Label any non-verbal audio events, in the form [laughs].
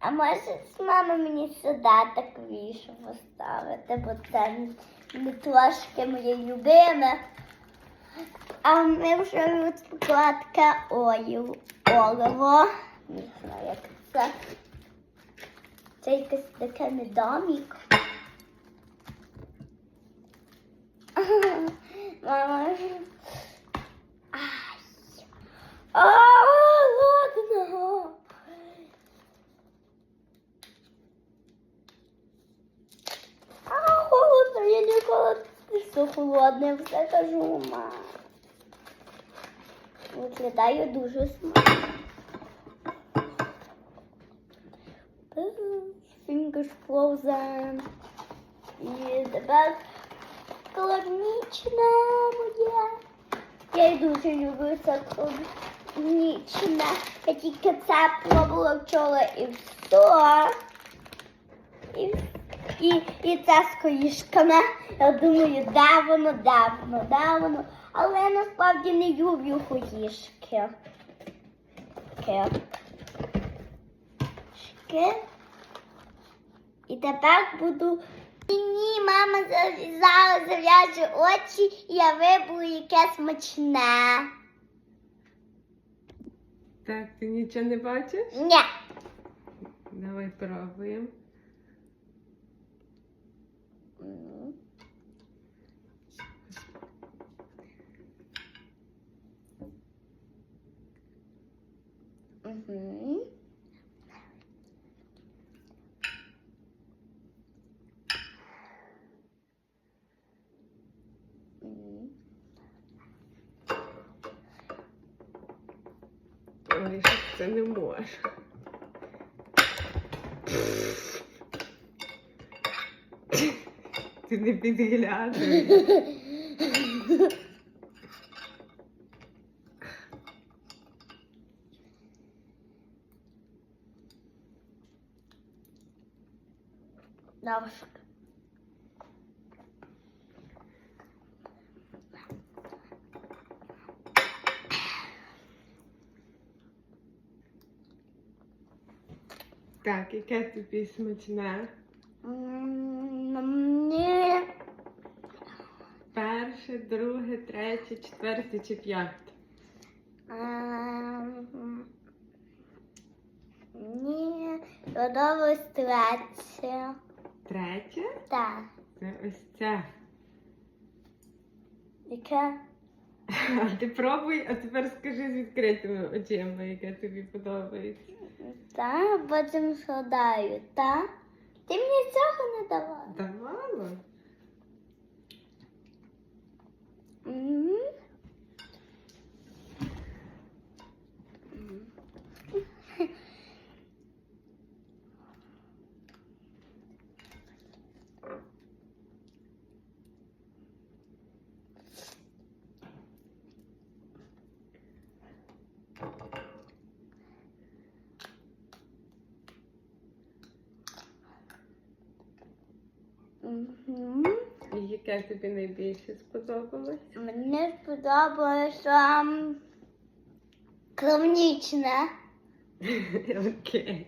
А може з мама мені сюди так вішу поставити, бо це не трошки моє любиме. А ми вже розпокладка олів, оливо. Не знаю, як це. Це якесь таке недомік. [laughs] Мама. Ай. А, ладно. А, холодно, я не холодно. Все холодне, все кажу, ма. Виглядає дуже смачно. Fingers frozen. І тепер клубнічне моє. Я дуже люблю це клубнічне. Я тільки це пробувала вчора і все. І, і, і це з корішками. Я думаю, де воно, де воно, де воно. Але я насправді не люблю горішки. Шки. І тепер буду. І Ні, мама за- зараз зав'яже очі, і я виберу яке смачне. Так, ти нічого не бачиш? Ні. Давай пробуємо. Мгм. М. Ой, що це не може. Ти не підглядай. Добре. Так, яке тобі смачне? Мені Перше, друге, третє, четверте чи п'яте? мені подобалось третє. Третє? Так. Це ось це. Яке? [laughs] А ти пробуй, а тепер скажи з відкритими очима, яке тобі подобається. Та, потім згадаю, та? Ти мені цього не давала. Давала? Мгм. І яке тобі найбільше сподобалось? Мені сподобалося клубнічне. [laughs] Окей.